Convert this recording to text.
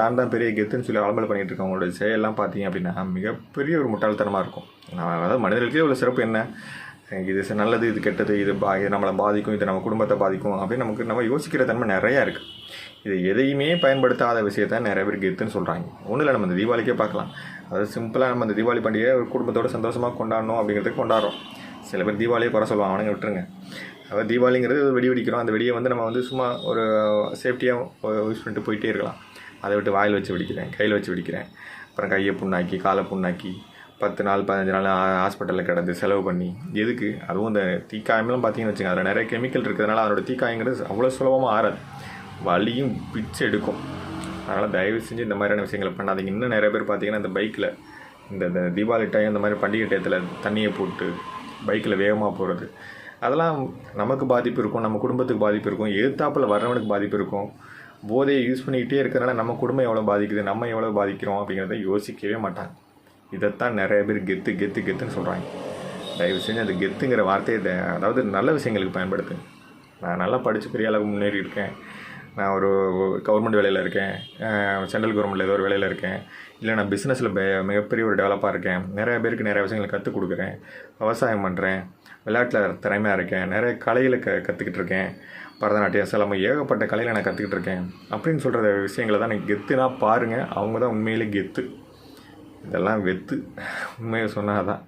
தான் தான் பெரிய கெத்துன்னு சொல்லி அலம்பல் பண்ணிட்டு இருக்கவங்களோட செயலெல்லாம் பார்த்தீங்க அப்படின்னா மிகப்பெரிய ஒரு முட்டாள்தனமாக இருக்கும். அதாவது மனிதர்களுக்கே உள்ள சிறப்பு என்ன? இது நல்லது இது கெட்டது இது பா இது நம்மளை பாதிக்கும் இது நம்ம குடும்பத்தை பாதிக்கும் அப்படின்னு நமக்கு நம்ம யோசிக்கிற தன்மை நிறையா இருக்குது இது எதையுமே பயன்படுத்தாத விஷயத்த நிறைய பேர் கெத்துன்னு சொல்கிறாங்க ஒன்றும் இல்லை நம்ம இந்த தீபாவளிக்கே பார்க்கலாம். அதாவது சிம்பிளாக நம்ம இந்த தீபாவளி பண்டிகையை ஒரு குடும்பத்தோட சந்தோஷமாக கொண்டாடணும் அப்படிங்கிறதுக்கு கொண்டாடுறோம். சில பேர் தீபாவளியை குறை சொல்லுவாங்க அவனுங்க விட்டுருங்க. அப்போ தீபாவளிங்கிறது வெடி வெடிக்கிறோம். அந்த வெடியை வந்து நம்ம வந்து சும்மா ஒரு சேஃப்டியாக யூஸ் பண்ணிட்டு போயிட்டே இருக்கலாம். அதை விட்டு வாயில் வச்சு பிடிக்கிறேன் கையில் வச்சு பிடிக்கிறேன் அப்புறம் கையை புண்ணாக்கி காலை புண்ணாக்கி பத்து நாள் பதினஞ்சு நாள் ஹாஸ்பிட்டலில் கிடந்து செலவு பண்ணி எதுக்கு? அதுவும் இந்த தீக்காயமெல்லாம் பார்த்தீங்கன்னு வச்சுங்க அதில் நிறைய கெமிக்கல் இருக்கிறதுனால அதோட தீக்காயங்கிறது அவ்வளோ சுலபமாக ஆறாது. வலியும் பிச்சு எடுக்கும். அதனால் தயவு செஞ்சு இந்த மாதிரியான விஷயங்களை பண்ணாதீங்க. இன்னும் நிறைய பேர் பார்த்தீங்கன்னா இந்த பைக்கில் இந்த இந்த தீபாவளி டைம் இந்த மாதிரி பண்டிகை டயத்தில் தண்ணியை போட்டு பைக்கில் வேகமாக போகிறது அதெல்லாம் நமக்கு பாதிப்பு இருக்கும் நம்ம குடும்பத்துக்கு பாதிப்பு இருக்கும் எதிர்த்தாப்பில் வர்றவனுக்கு பாதிப்பு இருக்கும். போதையை யூஸ் பண்ணிக்கிட்டே இருக்கிறனால நம்ம குடும்பம் எவ்வளோ பாதிக்குது நம்ம எவ்வளோ பாதிக்கிறோம் அப்படிங்கிறத யோசிக்கவே மாட்டாங்க. இதைத்தான் நிறைய பேர் கெத்து கெத்து கெத்துன்னு சொல்கிறாங்க தயவு செஞ்சு அந்த கெத்துங்கிற வார்த்தையை த- அதாவது நல்ல விஷயங்களுக்கு பயன்படுத்துங்க. நான் நல்லா படித்து பெரிய அளவுக்கு முன்னேறி இருக்கேன். நான் ஒரு கவர்மெண்ட் வேலையில் இருக்கேன். சென்ட்ரல் கவர்மெண்ட்டில் ஏதோ ஒரு வேலையில் இருக்கேன். இல்லை நான் பிஸ்னஸில் மிகப்பெரிய ஒரு டெவலப்பாக இருக்கேன். நிறைய பேருக்கு நிறைய விஷயங்களை கற்றுக் கொடுக்குறேன். விவசாயம் பண்ணுறேன் விளையாட்டில் திறமையாக இருக்கேன். நிறைய கலைகளை க கற்றுக்கிட்டு இருக்கேன். பரதநாட்டியம் சிலம்பம் ஏகப்பட்ட கலையில் நான் கற்றுக்கிட்டு இருக்கேன். அப்படின்னு சொல்கிற விஷயங்களை தான் நீங்கள் கெத்துனா பாருங்கள் அவங்க தான் உண்மையிலே கெத்து. இதெல்லாம் வெத்து. உண்மையை சொன்னால் தான்